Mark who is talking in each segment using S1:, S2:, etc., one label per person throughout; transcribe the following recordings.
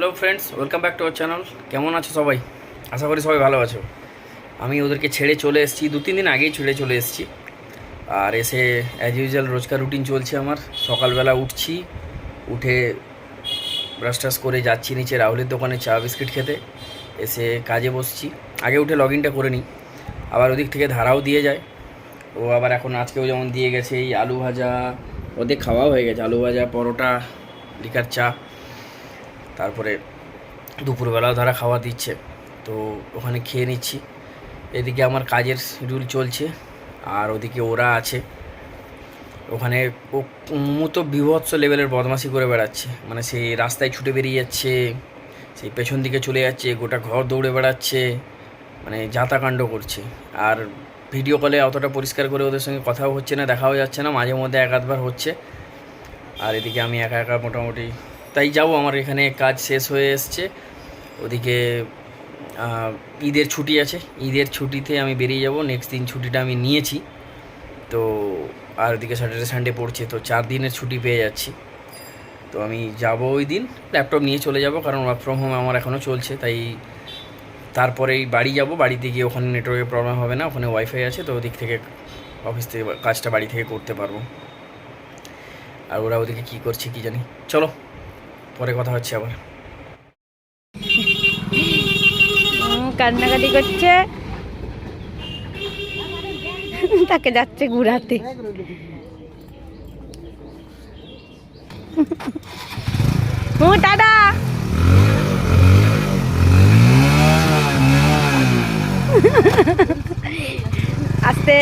S1: Hello friends welcome back to our channel কেমন আছো সবাই? আশা করি সবাই ভালো আছো। আমি ওদেরকে ছেড়ে চলে এসেছি। দু, তিন দিন আগেই ছেড়ে চলে এসেছি। আর এসে অ্যাজ ইউজুয়াল রোজকার রুটিন চলছে আমার। সকালবেলা উঠছি। উঠে ব্রাশ টাশ করে যাচ্ছি নিচে রাহুলের দোকানে চা, বিস্কিট খেতে। এসে কাজে বসছি। আগে উঠে লগ ইনটা করে নিই। আবার ওদিক থেকে ধারাও দিয়ে যায়। ও আবার এখন আজকেও যেমন দিয়ে গেছে, এই আলু ভাজা। ওদের খাওয়াও হয়ে গেছে। আলু ভাজা, পরোটা, লিকার চা। তারপরে দুপুরবেলাও তারা খাওয়া দিচ্ছে। তো ওখানে খেয়ে নিচ্ছি। এদিকে আমার কাজের শিডিউল চলছে আর ওদিকে ওরা আছে। ওখানে ও তো বিভৎস লেভেলের বদমাশি করে বেড়াচ্ছে। মানে সেই রাস্তায় ছুটে বেরিয়ে যাচ্ছে সেই পেছন দিকে চলে যাচ্ছে, গোটা ঘর দৌড়ে বেড়াচ্ছে মানে যাতাকাণ্ড করছে। আর ভিডিও কলে অতটা পরিষ্কার করে ওদের সঙ্গে কথাও হচ্ছে না, দেখাও যাচ্ছে না, মাঝে মধ্যে এক আধবার হচ্ছে। আর এদিকে আমি একা একা মোটামুটি তাই যাব, আমার এখানে কাজ শেষ হয়ে এসছে। ওদিকে ঈদের ছুটি আছে। ঈদের ছুটিতে আমি বেরিয়ে যাব। নেক্সট দিন ছুটিটা আমি নিয়েছি। তো, আর ওদিকে স্যাটারডে সানডে পড়ছে। তো চার দিনের ছুটি পেয়ে যাচ্ছি। তো আমি যাব ওই দিন। ল্যাপটপ নিয়ে চলে যাব, কারণ ওয়ার্ক ফ্রম হোম আমার এখনও চলছে। তাই তারপরেই বাড়ি যাব। বাড়িতে গিয়ে ওখানে নেটওয়ার্কের প্রবলেম হবে না। ওখানে ওয়াইফাই আছে। তো ওদিক থেকে অফিস থেকে, কাজটা বাড়ি থেকে করতে পারব। আর ওরা ওদিকে কী করছে কি জানি। চলো। পরে কথা হচ্ছে আবার।
S2: হুম, কান্নাকাটি করছে। তাকে যাচ্ছে ঘুরাতে। হুম দাদা আস্তে।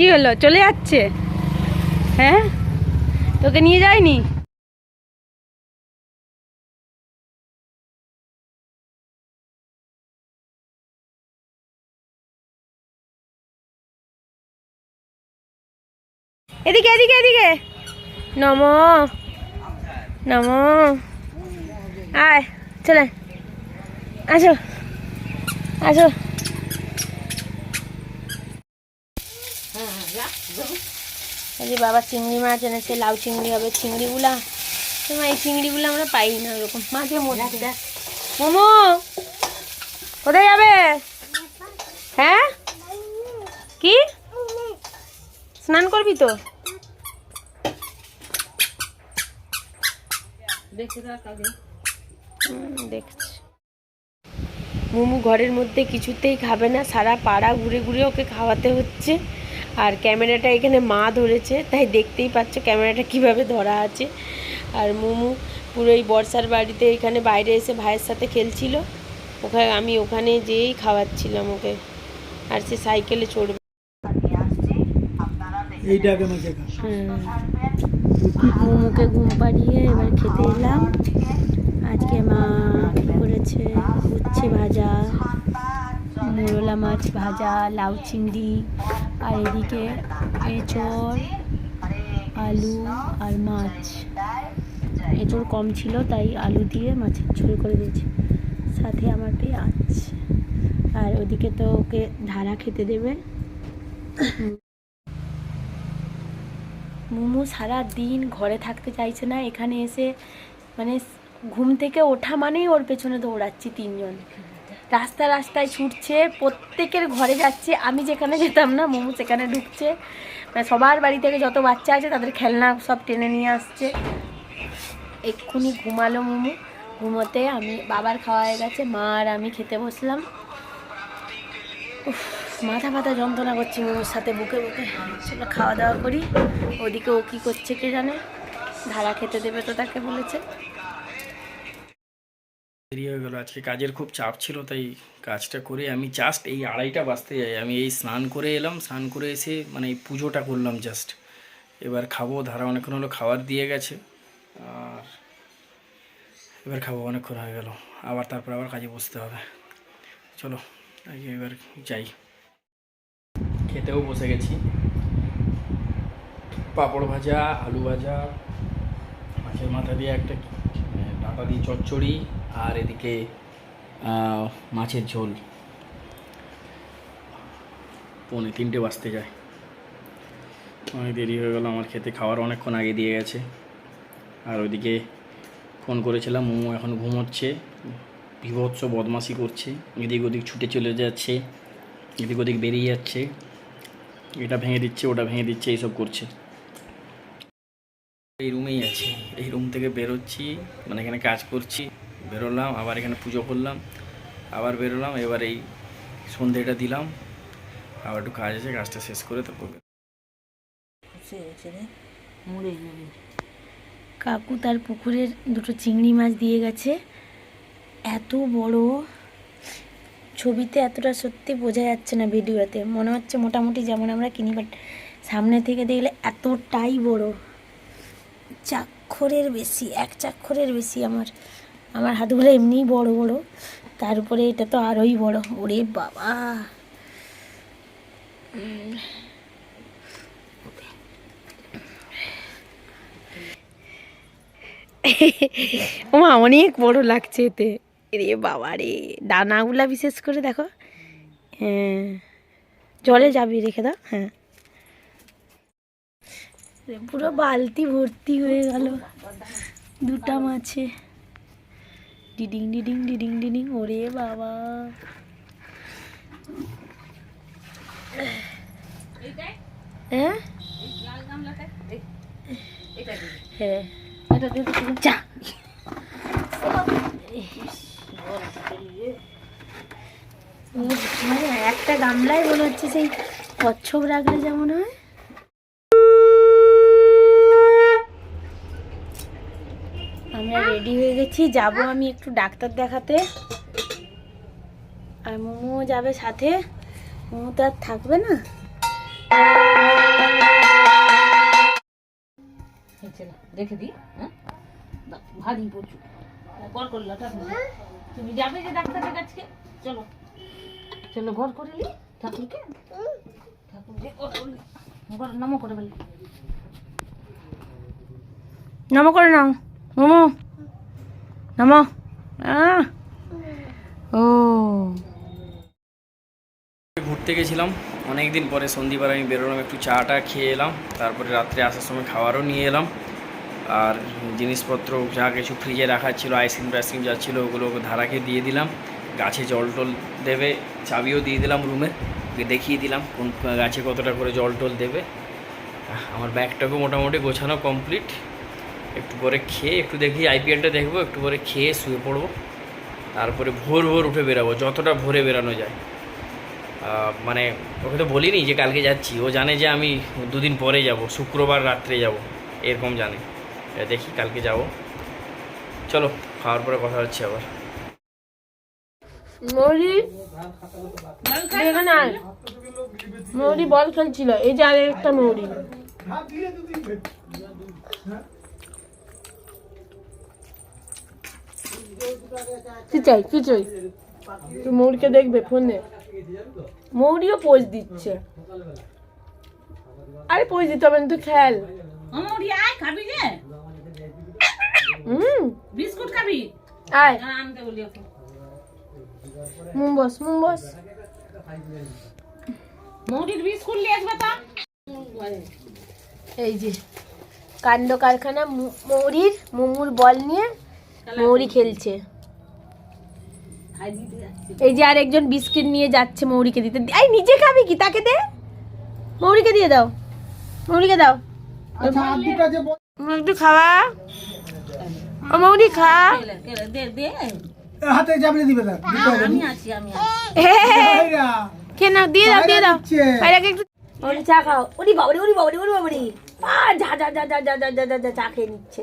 S2: কি হলো? চলে যাচ্ছে? হ্যাঁ? তোকে নিয়ে যায়নি? এদিকে এদিকে এদিকে। নম। নম। আয়, চলে। আসো। আসো। এই যে বাবা চিংড়ি মাছ এনেছে লাউ চিংড়ি হবে চিংড়িগুলা। তোমার এই চিংড়িগুলো আমরা পাই না ওরকম। মাঝে মধ্যে। মোমো! কোথায় যাবে? হ্যাঁ? কি? স্নান করবি তো? দেখছি। মোমো ঘরের মধ্যে কিছুতেই খাবে না সারা পাড়া ঘুরে ঘুরে ওকে খাওয়াতে হচ্ছে। আর ক্যামেরাটা এখানে মা ধরেছে তাই দেখতেই পাচ্ছ ক্যামেরাটা কীভাবে ধরা আছে। আর মোমো পুরো এই বর্ষার বাড়িতে এখানে বাইরে এসে ভাইয়ের সাথে খেলছিল। ওখানে আমি ওখানে যেয়েই খাওয়াচ্ছিলাম ওকে। আর সে সাইকেলে চড়বে। মোমোকে ঘুম পাড়িয়ে এবার খেতে এলাম। আজকে মা কী করেছে? উচ্ছে ভাজা। মোরলা মাছ ভাজা, লাউ চিংড়ি, আর এদিকে এঁচড়, আলু আর মাছ। এঁচড় কম ছিল, তাই আলু দিয়ে মাছের ঝোল করে দিয়েছি। সাথে আমার পেঁয়াজ। আর ওদিকে তো ওকে ধারা খেতে দেবে। মোমো সারা দিন ঘরে থাকতে চাইছে না, এখানে এসে মানে ঘুম থেকে ওঠা মানেই ওর পেছনে দৌড়াচ্ছি তিনজন। রাস্তা রাস্তায় ছুটছে প্রত্যেকের ঘরে যাচ্ছে আমি যেখানে যেতাম না মোমো সেখানে ঢুকছে। মানে সবার বাড়ি থেকে যত বাচ্চা আছে তাদের খেলনা সব টেনে নিয়ে আসছে। এক্ষুনি ঘুমালো মোমো। ঘুমোতে আমি বাবার খাওয়া হয়ে গেছে মা আর আমি খেতে বসলাম। উফ, মাথা ফাথা যন্ত্রণা করছে মোমোর সাথে বুকে বুকে। সেটা খাওয়া দাওয়া করি। ওদিকে ও কী করছে কে জানে? ধারা খেতে দেবে তো তাকে বলেছে।
S1: দেরি হয়ে গেলো। আজকে কাজের খুব চাপ ছিল, তাই কাজটা করে আমি জাস্ট এই আড়াইটা বাজতে যাই। আমি এই স্নান করে এলাম, স্নান করে এসে মানে এই পুজোটা করলাম জাস্ট এবার খাব, ধারা অনেকক্ষণ হলো খাবার দিয়ে গেছে, আর এবার খাব অনেকক্ষণ হয়ে গেল। আবার তারপর আবার কাজে বসতে হবে। চলো এবার যাই। খেতেও বসে গেছি। পাঁপড় ভাজা, আলু ভাজা, মাছের মাথা দিয়ে একটা ডাঁটা দিয়ে চচ্চড়ি আর এদিকে মাছের ঝোল। পৌনে তিনটে বাজতে যায়। অনেক দেরি হয়ে গেল, আমার খেতে খাওয়ার অনেকক্ষণ আগে দিয়ে গেছে। আর ওইদিকে ফোন করেছিলাম, মোমো এখন ঘুমোচ্ছে। বিভৎস বদমাশি করছে। এদিক ওদিক ছুটে চলে যাচ্ছে, এদিক ওদিক বেরিয়ে যাচ্ছে। এটা ভেঙে দিচ্ছে, ওটা ভেঙে দিচ্ছে, এইসব করছে। এই রুমেই আছি। এই রুম থেকে বেরোচ্ছি মানে এখানে কাজ করছি। বেরোলাম, আবার এখানে পুজো করলাম, আবার বেরোলাম, এবার এই সন্ধেটা দিলাম, আবার একটু কাজ আছে, কাজটা শেষ করে তারপর।
S2: কাকু তার পুকুরের দুটো চিংড়ি মাছ দিয়ে গেছে। এত বড়, ছবিতে এতটা সত্যি বোঝা যাচ্ছে না ভিডিওতে। মনে হচ্ছে মোটামুটি যেমন আমরা কিনি বাট সামনে থেকে দেখলে এতটাই বড়। চাক্ষরের বেশি, এক চাক্ষরের বেশি আমার। আমার হাতগুলো এমনিই বড় বড় তার উপরে এটা তো আরোই বড়। ওরে বাবা। ওমা অনেক বড় লাগছে এতে। রে বাবা রে ডানাগুলা বিশেষ করে দেখো। হ্যাঁ। জলে যাবি রেখে দাও হ্যাঁ। পুরো বালতি ভর্তি হয়ে গেল। দুটা মাছে। ডিডিং ডিডিং ডিডিং ডিডিং ওরে বাবা। হ্যাঁ? হ্যাঁ। যা। মানে একটা গামলায় মনে হচ্ছে সেই কচ্ছপ রাখলে যেমন হয় আমরা রেডি হয়ে গেছি। যাব আমি একটু ডাক্তার দেখাতে। আর মোমো যাবে সাথে। মোমো তো আর থাকবে না।
S3: রেখে দিই হ্যাঁ? ভারী প্রচুর। ঘর করল তুমি যাবে যে ডাক্তারের কাছে? চলো। চলো ঘর করে নি ঠাকুরকে। ঠাকুরকে ঘর করলি। ঘর নামো করে বলি।
S2: নমো করে নাও। মোমো। নমো। ও।
S1: ঘুরতে গেছিলাম। অনেক দিন পরে সন্দীপবার আমি বেরোলাম, একটু চাটা খেয়ে এলাম, তারপরে রাত্রে আসার সময় খাবারও নিয়ে এলাম। আর জিনিসপত্র যা কিছু ফ্রিজে রাখা ছিল আইসক্রিম টাইসক্রিম যা ছিল, ওগুলো ধারাকে দিয়ে দিলাম। গাছে জল টল দেবে, চাবিও দিয়ে দিলাম রুমে দেখিয়ে দিলাম কোন গাছে কতটা করে জল টল দেবে। আমার ব্যাগটাকেও মোটামুটি গোছানো কমপ্লিট একটু পরে খেয়ে একটু দেখি আইপিএলটা দেখব, একটু পরে খেয়ে শুয়ে পড়ব। তারপরে ভোর ভোর উঠে বেরাবো, যতটা ভোরে বেরানো যায়। মানে ওকে তো বলিনি যে কালকে যাচ্ছি, ও জানে যে আমি দুদিন পরে যাব, শুক্রবার রাত্রে যাব, এরকম জানে। দেখি কালকে যাব। চলো, খাওয়ার পরে কথা হচ্ছে আবার।
S2: মৌরি বল খেলছিল, এই যে আর একটা মৌরি। কি চাই কি চাই তুই মৌরিকে দেখবে ফোনে? মৌরিও পোজ দিচ্ছে। আরে পোজ দিতে হবে না তুই খেল।
S3: আমার আয় খাবি রে
S2: হুম।
S3: বিস্কুট খাবি?
S2: আয়।
S3: আনতে বলি
S2: মুম বস মুম বস
S3: মৌরির বিস্কুট নিয়ে আসবে তা?
S2: এই যে কাণ্ড কারখানা মৌরির মুমুর বল নিয়ে মৌরি খেলছে। এই যে আর একজন বিস্কিট নিয়ে যাচ্ছে মৌরিকে দিতে। এই নিজে খাবি কি? তাকে দে। মৌরিকে দিয়ে দাও। মৌরিকে দাও। একটু খাওয়া ও মৌরি খা। দিয়ে দাও দিয়ে দাও। চা খাও। উনি বাবরি উনি বাবরি উনি বাবরি। যা যা যা যা যা যা যা চা খেয়ে নিচ্ছে।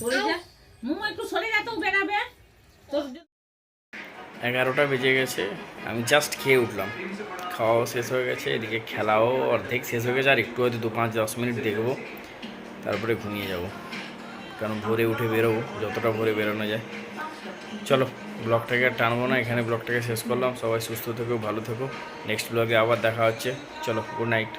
S3: সরে যা। মুমো একটু সরে যা তো বেরাবে তোর
S1: এগারোটা বেজে গেছে আমি জাস্ট খেয়ে উঠলাম। খাওয়াও শেষ হয়ে গেছে এদিকে খেলাও অর্ধেক শেষ হয়ে গেছে আর একটু হয়তো দু পাঁচ দশ মিনিট দেখব তারপরে ঘুমিয়ে যাব। কারণ ভোরে উঠে বেরোবো যতটা ভোরে বেরোনো যায়। চলো ব্লগটাকে আর টানবো না এখানে ব্লগটাকে শেষ করলাম। সবাই সুস্থ থেকো ভালো থেকো। নেক্সট ব্লগে আবার দেখা হচ্ছে। চলো গুড নাইট